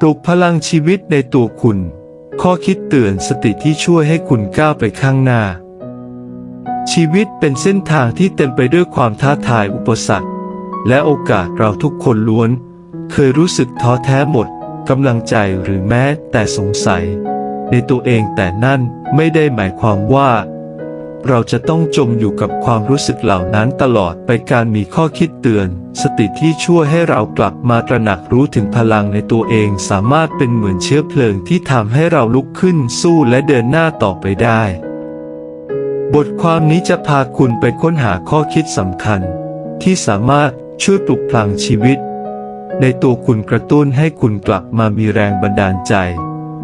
ปลุกพลังชีวิตในตัวคุณ ข้อคิดเตือนสติที่ช่วยให้คุณก้าวไปข้างหน้า ชีวิตเป็นเส้นทางที่เต็มไปด้วยความท้าทายอุปสรรค และโอกาสเราทุกคนล้วน เคยรู้สึกท้อแท้หมดกำลังใจหรือแม้แต่สงสัย ในตัวเองแต่นั่นไม่ได้หมายความว่า เราจะต้องจมอยู่กับความรู้สึกเหล่านั้นตลอดไปการมีข้อคิดเตือน สติที่ช่วยให้เรากลับมาตระหนักรู้ถึงพลังในตัวเองสามารถเป็นเหมือนเชื้อเพลิงที่ทำให้เราลุกขึ้นสู้และเดินหน้าต่อไปได้ บทความนี้จะพาคุณไปค้นหาข้อคิดสำคัญ ที่สามารถช่วยปลุกพลังชีวิต ในตัวคุณกระตุ้นให้คุณกลับมามีแรงบันดาลใจ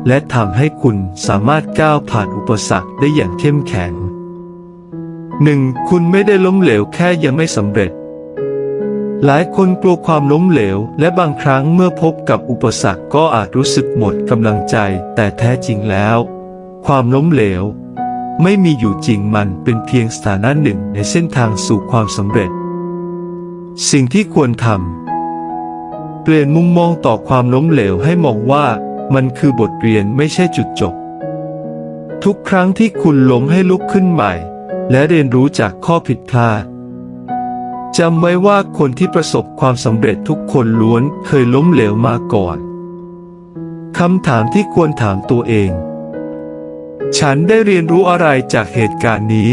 และทำให้คุณสามารถก้าวผ่านอุปสรรคได้อย่างเข้มแข็ง หนึ่งคุณไม่ได้ล้มเหลวแค่ยังไม่สำเร็จ หลายคนกลัวความล้มเหลว และบางครั้งเมื่อพบกับอุปสรรคก็อาจรู้สึกหมดกำลังใจ แต่แท้จริงแล้ว ความล้มเหลว ไม่มีอยู่จริงมันเป็นเพียงสถานะหนึ่งในเส้นทางสู่ความสำเร็จ สิ่งที่ควรทำเปลี่ยนมุมมองต่อความล้มเหลวให้มองว่ามันคือบทเรียนไม่ใช่จุดจบ ทุกครั้งที่คุณล้มให้ลุกขึ้นใหม่ และเรียนรู้จากข้อผิดพลาดจำไว้ว่าคนที่ประสบความสำเร็จทุกคนล้วนเคยล้มเหลวมาก่อนคำถามที่ควรถามตัวเอง ฉันได้เรียนรู้อะไรจากเหตุการณ์นี้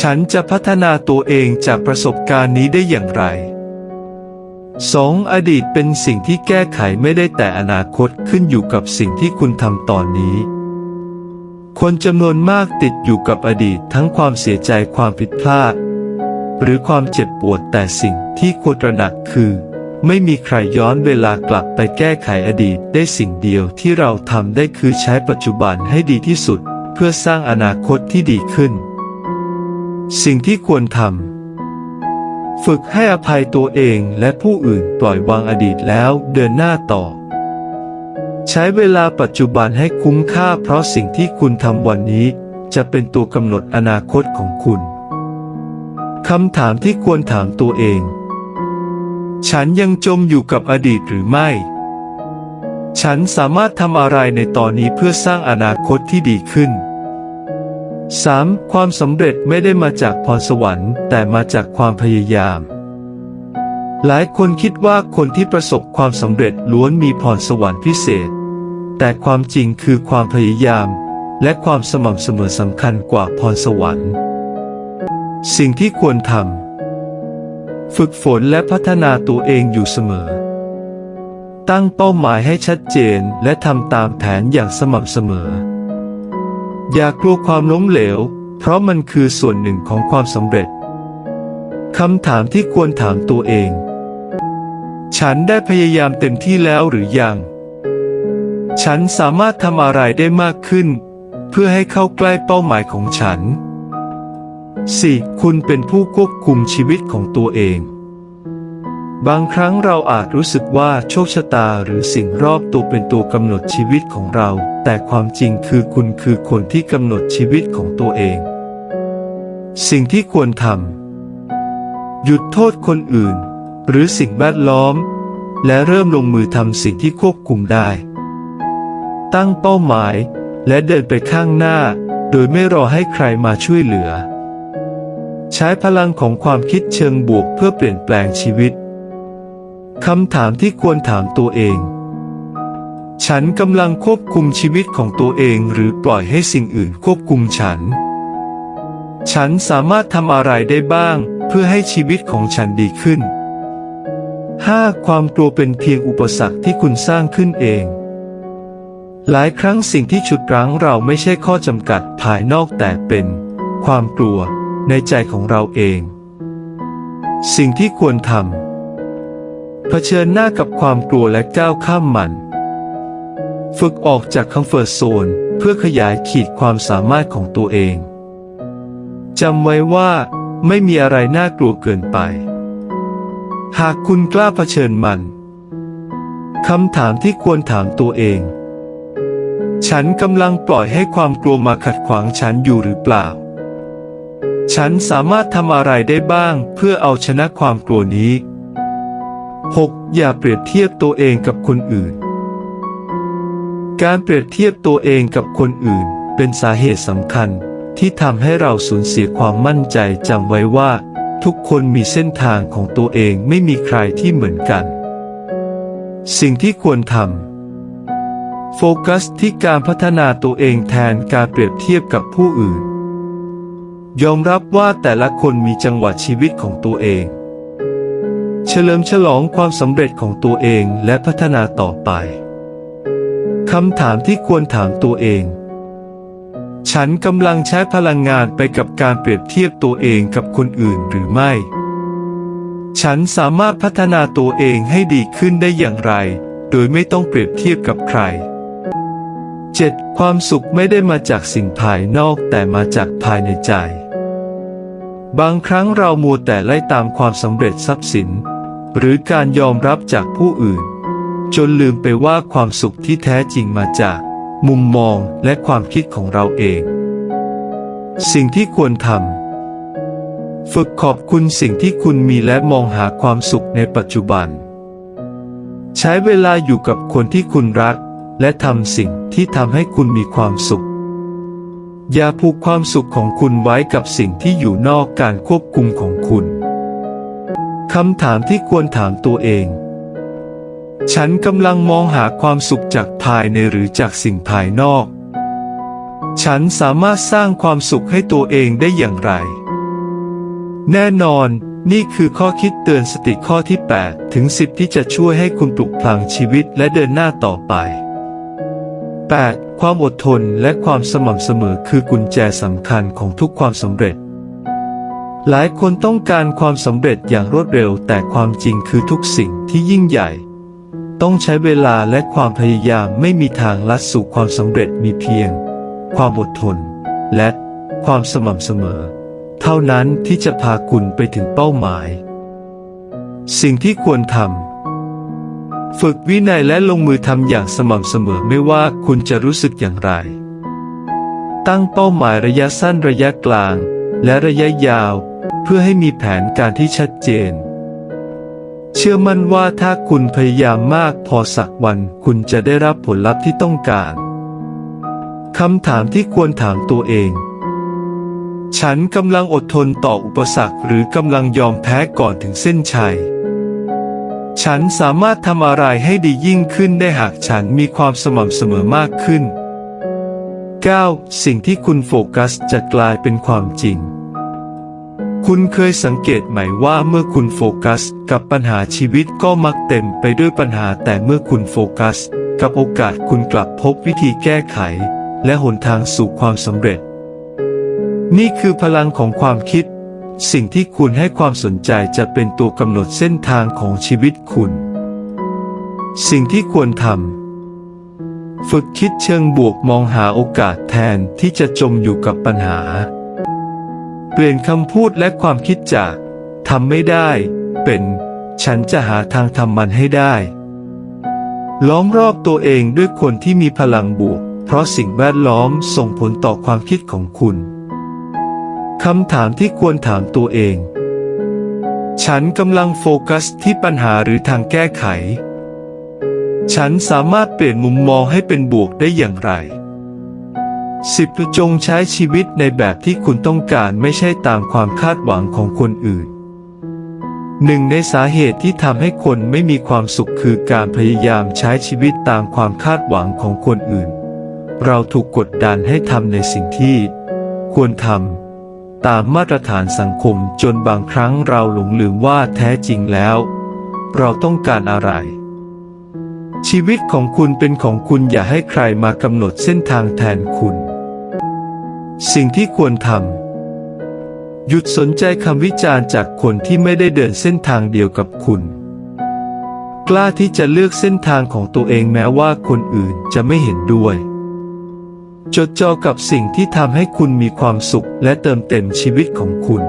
ฉันจะพัฒนาตัวเองจากประสบการณ์นี้ได้อย่างไร 2. อดีตเป็นสิ่งที่แก้ไขไม่ได้แต่อนาคตขึ้นอยู่กับสิ่งที่คุณทำตอนนี้ คนจำนวนมากติดอยู่กับอดีตทั้งความเสียใจความผิดพลาด หรือความเจ็บปวดแต่สิ่งที่ควรตระหนักคือ ไม่มีใครย้อนเวลากลับไปแก้ไขอดีตได้สิ่งเดียวที่เราทำได้คือใช้ปัจจุบันให้ดีที่สุด เพื่อสร้างอนาคตที่ดีขึ้น สิ่งที่ควรทำฝึกให้อภัยตัวเองและผู้อื่นปล่อยวางอดีตแล้วเดินหน้าต่อ ใช้เวลาปัจจุบันให้คุ้มค่าเพราะสิ่งที่คุณทำวันนี้ จะเป็นตัวกำหนดอนาคตของคุณคำถามที่ควรถามตัวเอง ฉันยังจมอยู่กับอดีตหรือไม่ ฉันสามารถทำอะไรในตอนนี้เพื่อสร้างอนาคตที่ดีขึ้น 3. ความสำเร็จไม่ได้มาจากพรสวรรค์ แต่มาจากความพยายาม หลายคนคิดว่าคนที่ประสบความสำเร็จล้วนมีพรสวรรค์พิเศษ แต่ความจริงคือความพยายาม และความสม่ำเสมอสำคัญกว่าพรสวรรค์ สิ่งที่ควรทำฝึกฝนและพัฒนาตัวเองอยู่เสมอ ตั้งเป้าหมายให้ชัดเจนและทำตามแผนอย่างสม่ำเสมอ อย่ากลัวความล้มเหลว เพราะมันคือส่วนหนึ่งของความสำเร็จคำถามที่ควรถามตัวเอง ฉันได้พยายามเต็มที่แล้วหรือยัง ฉันสามารถทำอะไรได้มากขึ้น เพื่อให้เข้าใกล้เป้าหมายของฉัน 4. คุณเป็นผู้ควบคุมชีวิตของตัวเอง บางครั้งเราอาจรู้สึกว่าโชคชะตาหรือสิ่งรอบตัวเป็นตัวกำหนดชีวิตของเรา แต่ความจริงคือคุณคือคนที่กำหนดชีวิตของตัวเอง สิ่งที่ควรทำหยุดโทษคนอื่น หรือสิ่งแวดล้อม และเริ่มลงมือทำสิ่งที่ควบคุมได้ ตั้งเป้าหมายและเดินไปข้างหน้า โดยไม่รอให้ใครมาช่วยเหลือ ใช้พลังของความคิดเชิงบวกเพื่อเปลี่ยนแปลงชีวิตคำถามที่ควรถามตัวเอง ฉันกำลังควบคุมชีวิตของตัวเองหรือปล่อยให้สิ่งอื่นควบคุมฉัน ฉันสามารถทำอะไรได้บ้าง เพื่อให้ชีวิตของฉันดีขึ้น 5. ความกลัวเป็นเพียงอุปสรรคที่คุณสร้างขึ้นเอง หลายครั้งสิ่งที่ฉุดรั้งเราไม่ใช่ข้อจำกัดภายนอกแต่เป็น ความกลัวในใจของเราเอง สิ่งที่ควรทำเผชิญหน้ากับความกลัวและก้าวข้ามมัน ฝึกออกจากคอมฟอร์ทโซนเพื่อขยายขีดความสามารถของตัวเองจำไว้ว่าไม่มีอะไรน่ากลัวเกินไป หากคุณกล้าเผชิญมัน คำถามที่ควรถามตัวเอง ฉันกำลังปล่อยให้ความกลัวมาขัดขวางฉันอยู่หรือเปล่า ฉันสามารถทำอะไรได้บ้างเพื่อเอาชนะความกลัวนี้ 6. อย่าเปรียบเทียบตัวเองกับคนอื่น การเปรียบเทียบตัวเองกับคนอื่น เป็นสาเหตุสำคัญที่ทำให้เราสูญเสียความมั่นใจจำไว้ว่า ทุกคนมีเส้นทางของตัวเองไม่มีใครที่เหมือนกัน สิ่งที่ควรทำโฟกัสที่การพัฒนาตัวเองแทนการเปรียบเทียบกับผู้อื่น ยอมรับว่าแต่ละคนมีจังหวะชีวิตของตัวเอง เฉลิมฉลองความสำเร็จของตัวเองและพัฒนาต่อไปคำถามที่ควรถามตัวเอง ฉันกำลังใช้พลังงานไปกับการเปรียบเทียบตัวเองกับคนอื่นหรือไม่ ฉันสามารถพัฒนาตัวเองให้ดีขึ้นได้อย่างไร โดยไม่ต้องเปรียบเทียบกับใคร 7. ความสุขไม่ได้มาจากสิ่งภายนอกแต่มาจากภายในใจ บางครั้งเรามัวแต่ไล่ตามความสำเร็จทรัพย์สิน หรือการยอมรับจากผู้อื่น จนลืมไปว่าความสุขที่แท้จริงมาจาก มุมมองและความคิดของเราเอง สิ่งที่ควรทำฝึกขอบคุณสิ่งที่คุณมีและมองหาความสุขในปัจจุบัน ใช้เวลาอยู่กับคนที่คุณรัก และทำสิ่งที่ทำให้คุณมีความสุข อย่าผูกความสุขของคุณไว้กับสิ่งที่อยู่นอกการควบคุมของคุณคำถามที่ควรถามตัวเอง ฉันกำลังมองหาความสุขจากภายในหรือจากสิ่งภายนอก ฉันสามารถสร้างความสุขให้ตัวเองได้อย่างไร แน่นอนนี่คือข้อคิดเตือนสติข้อที่ 8 ถึง 10 ที่จะช่วยให้คุณปลุกพลังชีวิตและเดินหน้าต่อไป 8. ความอดทนและความสม่ำเสมอคือกุญแจสำคัญของทุกความสำเร็จ หลายคนต้องการความสำเร็จอย่างรวดเร็ว แต่ความจริงคือทุกสิ่งที่ยิ่งใหญ่ ต้องใช้เวลาและความพยายามไม่มีทางลัดสู่ความสำเร็จมีเพียง ความอดทน และความสม่ำเสมอ เท่านั้นที่จะพาคุณไปถึงเป้าหมาย สิ่งที่ควรทำฝึกวินัยและลงมือทำอย่างสม่ำเสมอไม่ว่าคุณจะรู้สึกอย่างไร ตั้งเป้าหมายระยะสั้นระยะกลาง และระยะยาว เพื่อให้มีแผนการที่ชัดเจน เชื่อมั่นว่าถ้าคุณพยายามมากพอสักวันคุณจะได้รับผลลัพธ์ที่ต้องการ คำถามที่ควรถามตัวเอง ฉันกำลังอดทนต่ออุปสรรคหรือกำลังยอมแพ้ก่อนถึงเส้นชัย ฉันสามารถทำอะไรให้ดียิ่งขึ้นได้หากฉันมีความสม่ำเสมอมากขึ้น 9. สิ่งที่คุณโฟกัสจะกลายเป็นความจริง คุณเคยสังเกตไหมว่าเมื่อคุณโฟกัส กับปัญหาชีวิตก็มักเต็มไปด้วยปัญหาแต่เมื่อคุณโฟกัส กับโอกาสคุณกลับพบวิธีแก้ไข และหนทางสู่ความสำเร็จ นี่คือพลังของความคิด สิ่งที่คุณให้ความสนใจจะเป็นตัวกำหนดเส้นทางของชีวิตคุณ สิ่งที่ควรทำฝึกคิดเชิงบวกมองหาโอกาสแทนที่จะจมอยู่กับปัญหา เปลี่ยนคำพูดและความคิดจากทำไม่ได้ เป็น ฉันจะหาทางทำมันให้ได้ ล้อมรอบตัวเองด้วยคนที่มีพลังบวก เพราะสิ่งแวดล้อมส่งผลต่อความคิดของคุณคำถามที่ควรถามตัวเอง ฉันกำลังโฟกัสที่ปัญหาหรือทางแก้ไข ฉันสามารถเปลี่ยนมุมมองให้เป็นบวกได้อย่างไร สิบจงใช้ชีวิตในแบบที่คุณต้องการไม่ใช่ตามความคาดหวังของคนอื่นหนึ่งในสาเหตุที่ทำให้คนไม่มีความสุขคือการพยายามใช้ชีวิตตามความคาดหวังของคนอื่น เราถูกกดดันให้ทำในสิ่งที่ ควรทำตามมาตรฐานสังคมจนบางครั้งเราหลงลืมว่าแท้จริงแล้ว เราต้องการอะไร ชีวิตของคุณเป็นของคุณอย่าให้ใครมากำหนดเส้นทางแทนคุณ สิ่งที่ควรทำหยุดสนใจคำวิจารณ์จากคนที่ไม่ได้เดินเส้นทางเดียวกับคุณ กล้าที่จะเลือกเส้นทางของตัวเองแม้ว่าคนอื่นจะไม่เห็นด้วย จดจ่อกับสิ่งที่ทำให้คุณมีความสุขและเติมเต็มชีวิตของคุณ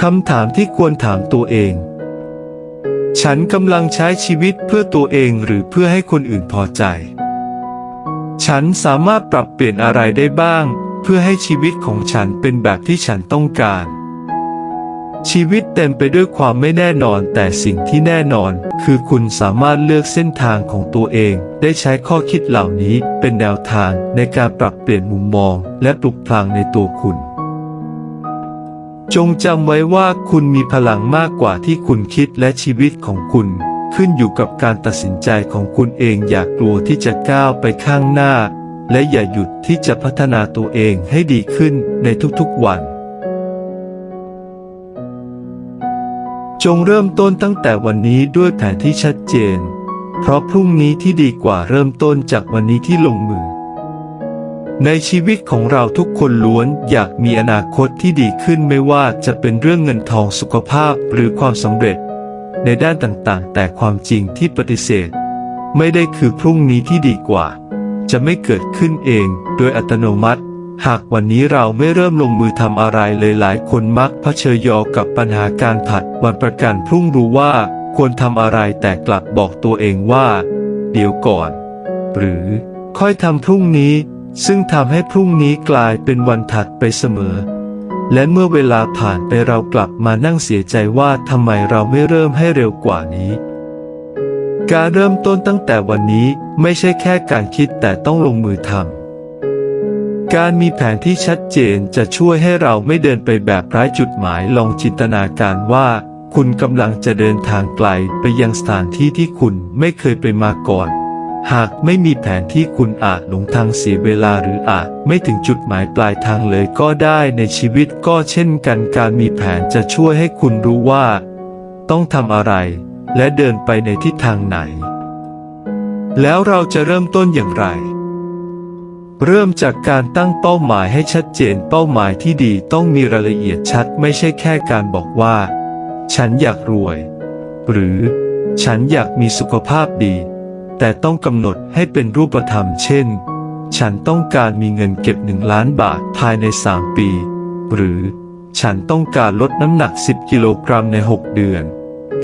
คำถามที่ควรถามตัวเอง ฉันกำลังใช้ชีวิตเพื่อตัวเองหรือเพื่อให้คนอื่นพอใจ ฉันสามารถปรับเปลี่ยนอะไรได้บ้าง เพื่อให้ชีวิตของฉันเป็นแบบที่ฉันต้องการ ชีวิตเต็มไปด้วยความไม่แน่นอนแต่สิ่งที่แน่นอน คือคุณสามารถเลือกเส้นทางของตัวเอง ได้ใช้ข้อคิดเหล่านี้เป็นแนวทางในการปรับเปลี่ยนมุมมอง และปลุกพลังในตัวคุณ จงจำไว้ว่าคุณมีพลังมากกว่าที่คุณคิดและชีวิตของคุณ ขึ้นอยู่กับการตัดสินใจของคุณเองอย่ากกลัวที่จะก้าวไปข้างหน้า และอย่าหยุดที่จะพัฒนาตัวเองให้ดีขึ้นในทุกๆวัน จงเริ่มต้นตั้งแต่วันนี้ด้วยแผนที่ชัดเจน เพราะพรุ่งนี้ที่ดีกว่าเริ่มต้นจากวันนี้ที่ลงมือ ในชีวิตของเราทุกคนล้วนอยากมีอนาคตที่ดีขึ้นไม่ว่าจะเป็นเรื่องเงินทองสุขภาพหรือความสำเร็จ ในด้านต่างๆ แต่ความจริงที่ปฏิเสธ ไม่ได้คือพรุ่งนี้ที่ดีกว่า จะไม่เกิดขึ้นเองโดยอัตโนมัติ หากวันนี้เราไม่เริ่มลงมือทำอะไรเลยหลายคนมักเผชิญยอกับปัญหาการผัดวันประกันพรุ่งรู้ว่าควรทำอะไรแต่กลับบอกตัวเองว่า เดี๋ยวก่อน หรือค่อยทำพรุ่งนี้ ซึ่งทำให้พรุ่งนี้กลายเป็นวันถัดไปเสมอ และเมื่อเวลาผ่านไปเรากลับมานั่งเสียใจว่าทำไมเราไม่เริ่มให้เร็วกว่านี้ การเริ่มต้นตั้งแต่วันนี้ไม่ใช่แค่การคิดแต่ต้องลงมือทำการมีแผนที่ชัดเจนจะช่วยให้เราไม่เดินไปแบบไร้จุดหมายลองจินตนาการว่า คุณกำลังจะเดินทางไกลไปยังสถานที่ที่คุณไม่เคยไปมาก่อน หากไม่มีแผนที่คุณอาจหลงทางเสียเวลาหรืออาจไม่ถึงจุดหมายปลายทางเลยก็ได้ในชีวิตก็เช่นกันการมีแผนจะช่วยให้คุณรู้ว่า ต้องทำอะไร และเดินไปในทิศทางไหน แล้วเราจะเริ่มต้นอย่างไร เริ่มจากการตั้งเป้าหมายให้ชัดเจนเป้าหมายที่ดีต้องมีรายละเอียดชัดไม่ใช่แค่การบอกว่า ฉันอยากรวย หรือ ฉันอยากมีสุขภาพดี แต่ต้องกำหนดให้เป็นรูปธรรมเช่น ฉันต้องการมีเงินเก็บหนึ่งล้านบาทภายใน 3 ปี หรือฉันต้องการลดน้ำหนัก 10 กิโลกรัมใน 6 เดือน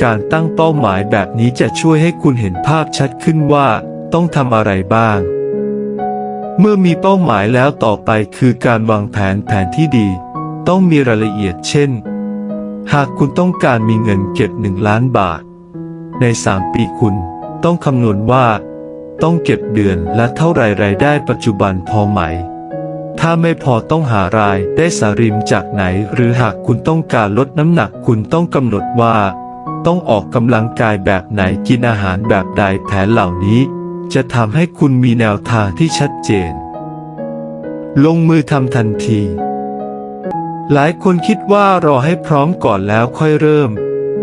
การตั้งเป้าหมายแบบนี้จะช่วยให้คุณเห็นภาพชัดขึ้นว่า ต้องทำอะไรบ้าง เมื่อมีเป้าหมายแล้วต่อไปคือการวางแผนแผนที่ดี ต้องมีรายละเอียดเช่น หากคุณต้องการมีเงินเก็บหนึ่งล้านบาท ใน 3 ปีคุณ ต้องคำนวณว่า ต้องเก็บเดือนและเท่าไรรายได้ปัจจุบันพอไหม ถ้าไม่พอต้องหารายได้สาริมจากไหน หรือหากคุณต้องการลดน้ำหนักคุณต้องกำหนดว่า ต้องออกกำลังกายแบบไหนกินอาหารแบบใดแผนเหล่านี้ จะทำให้คุณมีแนวทางที่ชัดเจน ลงมือทำทันที หลายคนคิดว่ารอให้พร้อมก่อนแล้วค่อยเริ่ม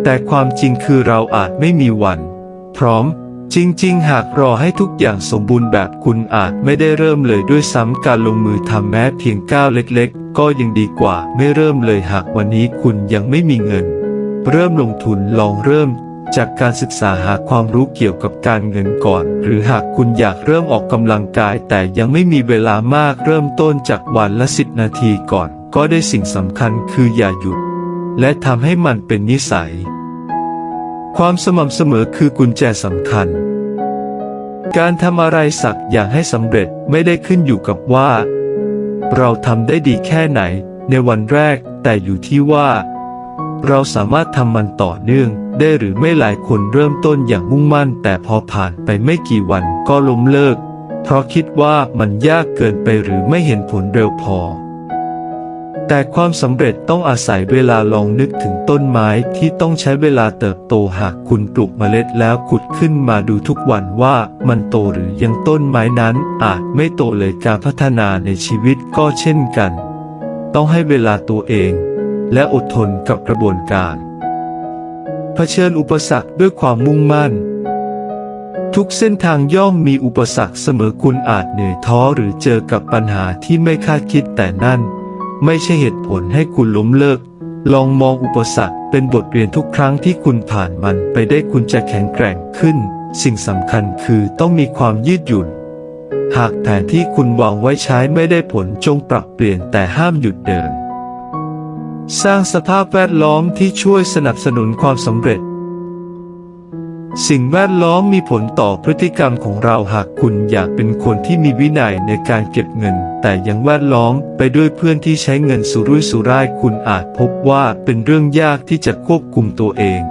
แต่ความจริงคือเราอาจไม่มีวัน พร้อม จริง ๆ หากรอให้ทุกอย่างสมบูรณ์แบบคุณอาจไม่ได้เริ่มเลยด้วยซ้ำการลงมือทำแม้เพียงก้าวเล็ก ๆ ก็ยังดีกว่าไม่เริ่มเลยหากวันนี้คุณยังไม่มีเงิน เริ่มลงทุนลองเริ่มจากการศึกษาหาความรู้เกี่ยวกับการเงินก่อน หรือหากคุณอยากเริ่มออกกำลังกาย แต่ยังไม่มีเวลามากเริ่มต้นจากวันละสิบนาทีก่อน ก็ได้สิ่งสำคัญคืออย่าหยุด และทำให้มันเป็นนิสัย ความสม่ำเสมอคือกุญแจสำคัญ การทำอะไรสักอย่างให้สำเร็จไม่ได้ขึ้นอยู่กับว่า เราทำได้ดีแค่ไหนในวันแรก แต่อยู่ที่ว่า เราสามารถทำมันต่อเนื่อง ได้หรือไม่หลายคนเริ่มต้นอย่างมุ่งมั่น แต่พอผ่านไปไม่กี่วันก็ล้มเลิก เพราะคิดว่ามันยากเกินไปหรือไม่เห็นผลเร็วพอ แต่ความสำเร็จต้องอาศัยเวลาลองนึกถึงต้นไม้ที่ต้องใช้เวลาเติบโตหากคุณปลูกเมล็ดแล้วขุดขึ้นมาดูทุกวันว่ามันโตหรือยังต้นไม้นั้นอาจไม่โตเลยการพัฒนาในชีวิตก็เช่นกัน ต้องให้เวลาตัวเอง และอดทนกับกระบวนการเผชิญอุปสรรคด้วยความมุ่งมั่น ทุกเส้นทางย่อมมีอุปสรรคเสมอคุณอาจเหนื่อยท้อหรือเจอกับปัญหาที่ไม่คาดคิดแต่นั่น ไม่ใช่เหตุผลให้คุณล้มเลิก ลองมองอุปสรรคเป็นบทเรียนทุกครั้งที่คุณผ่านมันไปได้คุณจะแข็งแกร่งขึ้น สิ่งสำคัญคือต้องมีความยืดหยุ่น หากแผนที่คุณวางไว้ใช้ไม่ได้ผลจงปรับเปลี่ยนแต่ห้ามหยุดเดิน สร้างสภาพแวดล้อมที่ช่วยสนับสนุนความสำเร็จ สิ่งแวดล้อมมีผลต่อพฤติกรรมของเราหากคุณอยากเป็นคนที่มีวินัยในการเก็บเงิน แต่ยังแวดล้อมไปด้วยเพื่อนที่ใช้เงินสุรุ่ยสุร่ายคุณอาจพบว่าเป็นเรื่องยากที่จะควบคุมตัวเอง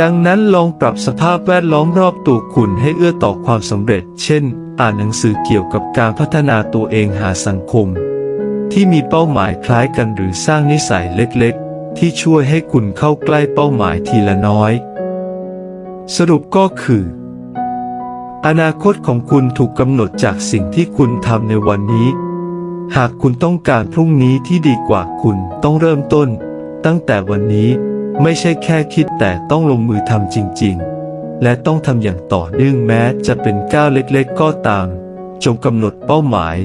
ดังนั้นลองปรับสภาพแวดล้อมรอบตัวคุณให้เอื้อต่อความสำเร็จ เช่น อ่านหนังสือเกี่ยวกับการพัฒนาตัวเองหาสังคม ที่มีเป้าหมายคล้ายกันหรือสร้างนิสัยเล็กๆ ที่ช่วยให้คุณเข้าใกล้เป้าหมายทีละน้อย สรุปก็คือ อนาคตของคุณถูกกำหนดจากสิ่งที่คุณทำในวันนี้ หากคุณต้องการพรุ่งนี้ที่ดีกว่าคุณต้องเริ่มต้น ตั้งแต่วันนี้ไม่ใช่แค่คิดแต่ต้องลงมือทำจริง ๆ และต้องทำอย่างต่อเนื่องแม้จะเป็นก้าวเล็กๆ ก็ตาม จงกำหนดเป้าหมาย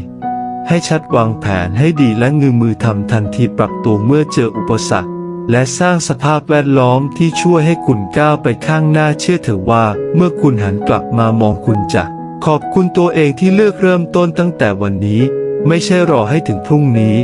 ให้ชัดวางแผนให้ดีและงือมือทำทันทีปรับตัวเมื่อเจออุปสรรค และสร้างสภาพแวดล้อมที่ช่วยให้คุณก้าวไปข้างหน้าเชื่อเถอะว่า เมื่อคุณหันกลับมามองคุณจะขอบคุณตัวเองที่เลือกเริ่มต้นตั้งแต่วันนี้ ไม่ใช่รอให้ถึงพรุ่งนี้